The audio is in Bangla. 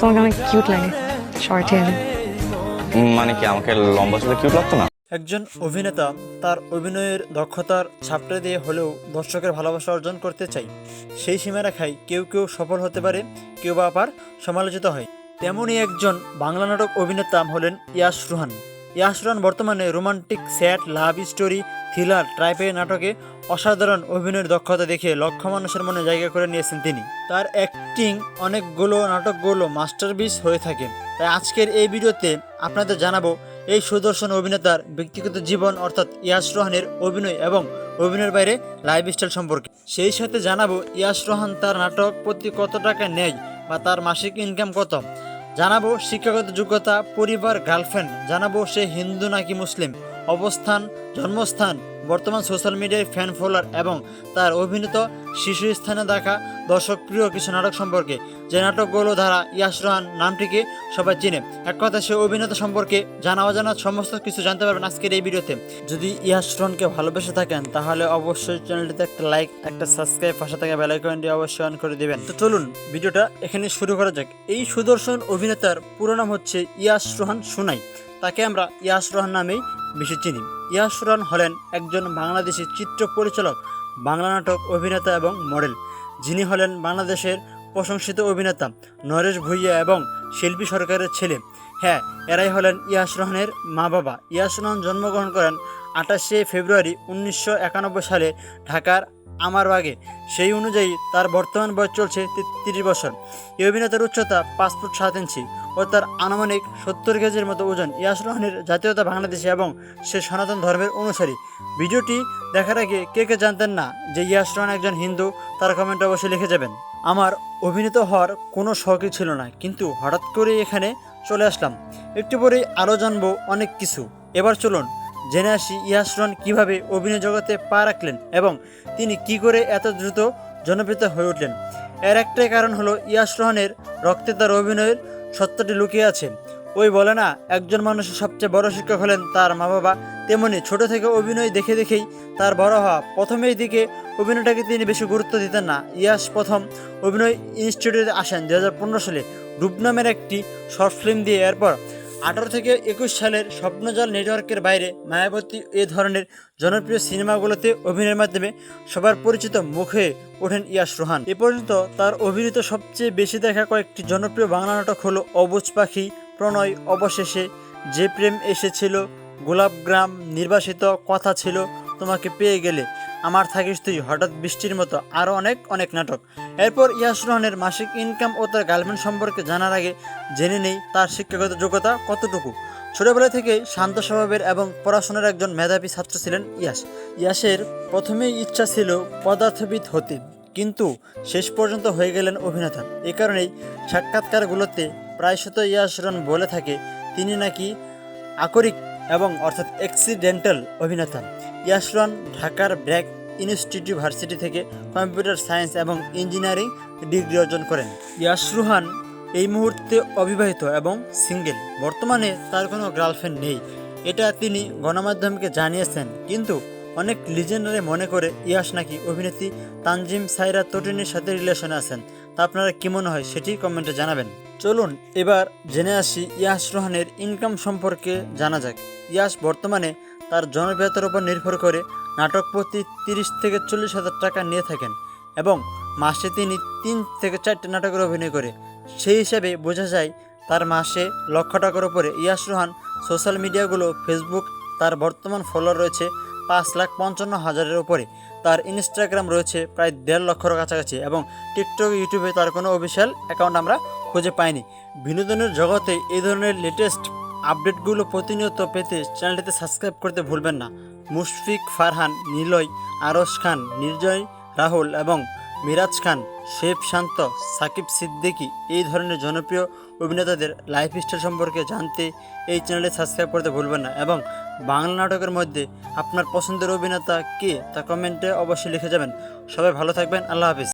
তোমাকে অনেক কিউট লাগে শর্ট হেয়ার মানে কি আমাকে লম্বা চুলে কিউট লাগতো না? একজন অভিনেতা তার অভিনয়ের দক্ষতার ছাপটা দিয়ে হলেও দর্শকের ভালোবাসা অর্জন করতে চাই। সেই সীমারেখায় কেউ কেউ সফল হতে পারে কেউ বা আবার সমালোচিত হয়। তেমনই একজন বাংলা নাটক অভিনেতা হলেন ইয়াস রুহান। রুহান বর্তমানে romantic, sad, love story, thriller টাইপের নাটকে অসাধারণ অভিনয়ের দক্ষতা দেখে লক্ষ মানুষের মনে জায়গা করে নিয়েছেন তিনি। তার অ্যাক্টিং অনেকগুলো নাটকগুলো মাস্টারপিস হয়ে থাকে। তাই আজকের এই ভিডিওতে আপনাদের জানাব এই সুদর্শন অভিনেতার ব্যক্তিগত জীবন, অর্থাৎ ইয়াশ রোহানের অভিনয় এবং অভিনয়ের বাইরে লাইফস্টাইল সম্পর্কে। সেই সাথে জানাব ইয়াশ রোহান তার নাটক প্রতি কত টাকা নেয় বা তার মাসিক ইনকাম কত। জানাব শিক্ষাগত যোগ্যতা পরিবার গার্লফ্রেন্ড জানাব সে হিন্দু নাকি মুসলিম অবস্থান জন্মস্থান বর্তমান সোশ্যাল মিডিয়ায় ফ্যান ফলোয়ার এবং তার অভিনীত শিশু স্থানে দেখা দর্শক প্রিয় কিছু নাটক সম্পর্কে। যে নাটকগুলো দ্বারা ইয়াশ রোহান নামটিকে সবাই চিনে। এক কথা সে অভিনেতা সম্পর্কে জানা অজানা সমস্ত কিছু জানতে পারবেন আজকের এই ভিডিওতে। যদি ইয়াশ রোহানকে ভালোবেসে থাকেন, তাহলে অবশ্যই চ্যানেলটিতে একটা লাইক, একটা সাবস্ক্রাইব, পাশে থাকা বেলাইকনটি অবশ্যই অন করে দেবেন। তো চলুন, ভিডিওটা এখানে শুরু করা যাক। এই সুদর্শন অভিনেতার পুরো নাম হচ্ছে ইয়াশ রোহান সুনাই। তাকে আমরা ইয়াশ রহান নামেই বেশি চিনি। ইয়াশ রোহান হলেন একজন বাংলাদেশি চিত্র পরিচালক, বাংলা নাটক অভিনেতা এবং মডেল। যিনি হলেন বাংলাদেশের প্রশংসিত অভিনেতা নরেশ ভুইয়া এবং শিল্পী সরকারের ছেলে। হ্যাঁ এরাই হলেন ইয়াস রোহানের মা বাবা ইয়াস রোহান জন্মগ্রহণ করেন আঠাশে ফেব্রুয়ারি উনিশশো একানব্বই সালে ঢাকার আমারবাগে। সেই অনুযায়ী তার বর্তমান বয়স চলছে তেত্রিশ বছর। এই অভিনেতার উচ্চতা পাঁচ ফুট সাত ইঞ্চি। ও তার আনুমানিক সত্তর কেজির মতো ওজন ইয়াস রোহানের জাতীয়তা বাংলাদেশি এবং সে সনাতন ধর্মের অনুসারী। ভিডিওটি দেখার আগে কে কে জানতেন না যে ইয়াস রোহান একজন হিন্দু, তার কমেন্ট অবশ্যই লিখে যাবেন। আমার অভিনীত হওয়ার কোনো শখই ছিল না, কিন্তু হঠাৎ করে এখানে চলে আসলাম। একটু পরেই আরও জানব অনেক কিছু। এবার চলুন জেনে আসি ইয়াস রোহান কীভাবে অভিনয় জগতে পা রাখলেন এবং তিনি কি করে এত দ্রুত জনপ্রিয় হয়ে উঠলেন। এর একটাই কারণ হলো ইয়াস রোহানের রক্তে তার অভিনয়ের সত্যটি লুকিয়ে আছে। ওই বলে না, একজন মানুষের সবচেয়ে বড় শিক্ষক হলেন তার মা বাবা তেমনি ছোট থেকে অভিনয় দেখে দেখেই তার বড় হওয়া প্রথমেই দিকে অভিনয়টাকে তিনি বেশি গুরুত্ব দিতেন না। ইয়াস প্রথম অভিনয় ইনস্টিটিউটে আসেন দু হাজার পনেরো সালে রূপ নামের একটি শর্ট ফিল্ম দিয়ে। এরপর আঠারো থেকে একুশ সালের স্বপ্নজল নেটওয়ার্কের বাইরে মায়াবতী এ ধরনের জনপ্রিয় সিনেমাগুলোতে অভিনয়ের মাধ্যমে সবার পরিচিত মুখে ওঠেন ইয়াস রোহান। এ পর্যন্ত তার অভিনীত সবচেয়ে বেশি দেখা কয়েকটি জনপ্রিয় বাংলা নাটক হলো অবুজ পাখি, প্রণয় অবশেষে, যে প্রেম এসেছিল গোলাপগ্রাম নির্বাসিত কথা ছিল তোমাকে পেয়ে গেলে। আমার থাকিস তুই, হঠাৎ বৃষ্টির মতো আরও অনেক অনেক নাটক। এরপর ইয়াস রোহানের মাসিক ইনকাম ও তার গার্লফ্রেন্ড সম্পর্কে জানার আগে জেনে নেই তার শিক্ষাগত যোগ্যতা কতটুকু। ছোটবেলা থেকে শান্ত স্বভাবের এবং পড়াশোনার একজন মেধাবী ছাত্র ছিলেন ইয়াস। ইয়াসের প্রথমেই ইচ্ছা ছিল পদার্থবিদ হতে, কিন্তু শেষ পর্যন্ত হয়ে গেলেন অভিনেতা। এ কারণেই সাক্ষাৎকারগুলোতে প্রায়শত ইয়াস রন বলে থাকে, তিনি নাকি আকরিক এবং অর্থাৎ অ্যাক্সিডেন্টাল অভিনেতা। ইয়াসরন ঢাকার ব্র্যাক ইনস্টিটিউট ভার্সিটি থেকে কম্পিউটার সায়েন্স এবং ইঞ্জিনিয়ারিং ডিগ্রি অর্জন করেন। ইয়াসরুহান এই মুহূর্তে অবিবাহিত এবং সিঙ্গেল। বর্তমানে তার কোনো গার্লফ্রেন্ড নেই। এটা তিনি গণমাধ্যমকে জানিয়েছেন, কিন্তু অনেক লিজেন্ডারে মনে করে ইয়াস নাকি অভিনেত্রী তানজিম সাইরা তটিনের সাথে রিলেশনে আছেন। তা আপনারা কী মনে হয় সেটি কমেন্টে জানাবেন। চলুন এবার জেনে আসি ইয়াস রোহানের ইনকাম সম্পর্কে জানা যাক। ইয়াস বর্তমানে তার জনপ্রিয়তার উপর নির্ভর করে নাটক প্রতি তিরিশ থেকে চল্লিশ হাজার টাকা নিয়ে থাকেন এবং মাসে তিনি তিন থেকে চারটে নাটকের অভিনয় করে। সেই হিসাবে বোঝা যায় তার মাসে লক্ষ টাকার উপরে ইয়াস রোহান সোশ্যাল মিডিয়াগুলো, ফেসবুক, তার বর্তমান ফলোয়ার রয়েছে পাঁচ লাখ পঞ্চান্ন হাজারের উপরে। তার ইনস্টাগ্রাম রয়েছে প্রায় দেড় লক্ষর কাছাকাছি এবং টিকটক ইউটিউবে তার কোনো অফিসিয়াল অ্যাকাউন্ট আমরা খুঁজে পাইনি। বিনোদনের জগতে এই ধরনের লেটেস্ট আপডেটগুলো প্রতিনিয়ত পেতে চ্যানেলটিতে সাবস্ক্রাইব করতে ভুলবেন না। মুশফিক, ফারহান, নিলয়, আরশ খান, নির্জয়, রাহুল এবং মিরাজ খান, শেফ শান্ত, সাকিব সিদ্দিকি এই ধরনের জনপ্রিয় অভিনেতাদের লাইফস্টাইল সম্পর্কে জানতে এই চ্যানেলে সাবস্ক্রাইব করতে ভুলবেন না এবং বাংলা নাটকের মধ্যে আপনার পছন্দের অভিনেতা কে তা কমেন্টে অবশ্যই লিখে যাবেন। সবাই ভালো থাকবেন, আল্লাহ হাফিজ।